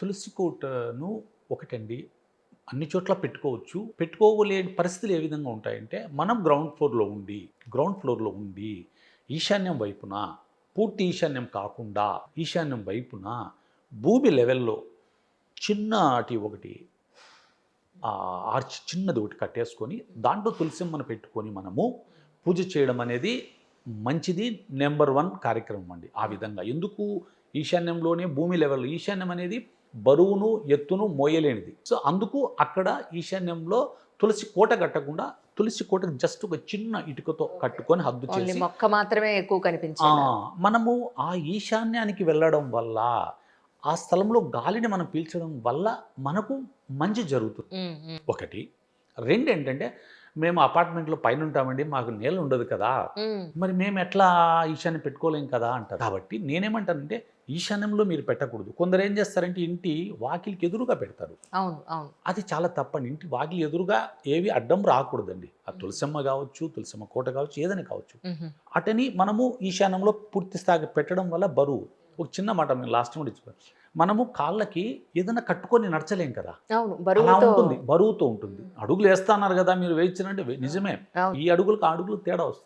తులసి కోటను ఒకటండి. అన్ని చోట్ల పెట్టుకోవచ్చు. పెట్టుకోలేని పరిస్థితులు ఏ విధంగా ఉంటాయంటే మనం గ్రౌండ్ ఫ్లోర్లో ఉండి గ్రౌండ్ ఫ్లోర్లో ఉండి ఈశాన్యం వైపున పూర్తి ఈశాన్యం కాకుండా ఈశాన్యం వైపున భూమి లెవెల్లో చిన్నటి ఒకటి ఆర్చ్ చిన్నది ఒకటి కట్టేసుకొని దాంట్లో తులసిమ్మను పెట్టుకొని మనము పూజ చేయడం అనేది మంచిది. నెంబర్ వన్ కార్యక్రమం అండి. ఆ విధంగా. ఎందుకు? ఈశాన్యంలోనే భూమి లెవెల్ ఈశాన్యం అనేది బరువును ఎత్తును మోయలేనిది. సో అందుకు అక్కడ ఈశాన్యంలో తులసి కోట కట్టకుండా తులసి కోట జస్ట్ ఒక చిన్న ఇటుకతో కట్టుకొని హద్దు చేసి మొక్క మాత్రమే ఎక్కువ కనిపించింది. మనము ఆ ఈశాన్యానికి వెళ్ళడం వల్ల ఆ స్థలంలో గాలిని మనం పీల్చడం వల్ల మనకు మంచి జరుగుతుంది. ఒకటి రెండు ఏంటంటే మేము అపార్ట్మెంట్లో పైన ఉంటామండి మాకు నేల ఉండదు కదా. మరి మేము ఎట్లా ఈశాన్యం పెట్టుకోలేం కదా అంటారు. కాబట్టి నేనేమంటానంటే ఈశాన్యంలో మీరు పెట్టకూడదు. కొందరు ఏం చేస్తారంటే ఇంటి వాకిలికి ఎదురుగా పెడతారు. అవును అవును. అది చాలా తప్పండి. ఇంటి వాకిలి ఎదురుగా ఏవి అడ్డం రాకూడదండి. ఆ తులసమ్మ కావచ్చు తులసమ్మ కోట కావచ్చు ఏదైనా కావచ్చు. అటని మనము ఈశాన్యంలో పూర్తి స్థాయి పెట్టడం వల్ల బరువు. ఒక చిన్న మాట మేము లాస్ట్ కూడా ఇచ్చిపోయాం మనము కాళ్ళకి ఏదైనా కట్టుకొని నడచలేం కదా. అవును ఉంటుంది బరువుతో ఉంటుంది. అడుగులు వేస్తున్నారు కదా మీరు వేయించినంటే వే- నిజమే. ఈ అడుగులకు ఆ అడుగులు తేడా వస్తుంది.